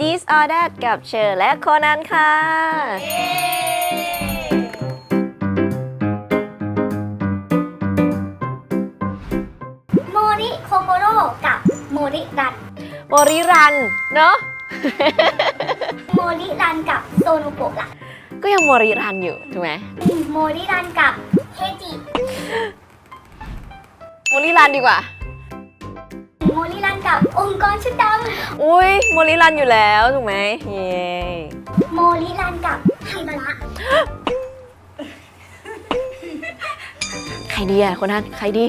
This or That กับเชอร์และโคนันค่ะ โมริโคโกโร่กับโมริรัน โมริรัน เนอะ โมริรันกับโซนุโกะล่ะก็ยังโมริรันอยู่ ถูกไหมอืมโมริรันกับเฮจิ โมริรันดีกว่าโมริรัน กับองค์กรชุดดอุ้ยโมริรันอยู่แล้วถูกไหมเย้ำโมริรันกับไฮบะระใครดีอะคนนั้นใครดี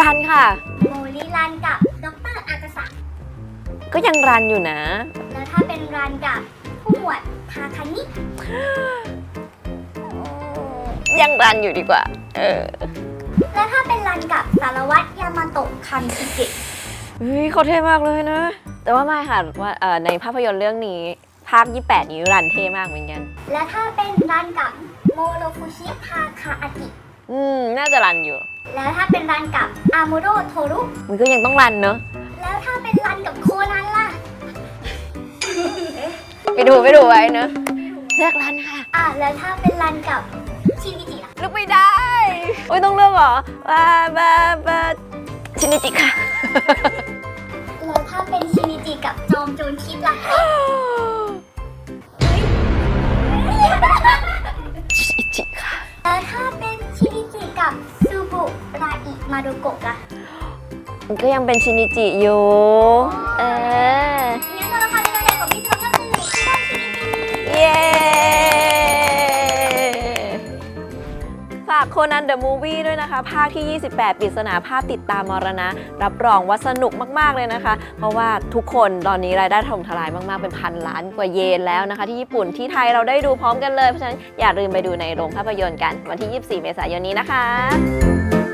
รันค่ะ โมริรันกับดอกเตอรอากาศะก็ยังรันอยู่นะ แล้วถ้าเป็นรันกับผู้หมวดทาคานิยังรันอยู่ดีกว่า เออแล้วถ้าเป็นรันกับสา คันชิเกะเฮ้ยเขาเท่มากเลยนะ แต่ว่าไม่ค่ะว่าเอ่อในภาพยนตร์เรื่องนี้ภาค 28 นี้รันเท่มากเหมือนกัน และถ้าเป็นรันกับโมโรฟุชิทาคาอากิ อืม น่าจะรันอยู่ แล้วถ้าเป็นรันกับอามูโรโทรุมันก็ยังต้องรันเนอะแล้วถ้าเป็นรันกับโคนันล่ะ ไปดูไปดูไว้เนอะเลือกรันค่ะ อะแล้วถ้าเป็นรันกับชินิจิล่ะ เลือกไม่ได้ โอ้ยต้องเลือกเหรอบ้าบ้าบ้า ชินิจิค่ะ แล้วถ้าเป็นชินิจิกับจอมโจรคิดล่ะชินิจิค่ะ แล้วถ้าเป็นชินิจิกับซูบุราอิมาโดโกะล่ะ มันก็ยังเป็นชินิจิอยู่ เออากโคนันเดอะมูวี่ด้วยนะคะ ภาคที่ 28ปริศนาภาพติดตามมรณะ รับรองว่าสนุกมาก ๆ เลยนะคะ เพราะว่าทุกคนตอนนี้รายได้ถล่มทลายมาก ๆ เป็นพันล้านกว่าเยนแล้วนะคะ ที่ญี่ปุ่นที่ไทยเราได้ดูพร้อมกันเลย เพราะฉะนั้นอย่าลืมไปดูในโรงภาพยนตร์กันวันที่ 24 เมษายนนี้นะคะ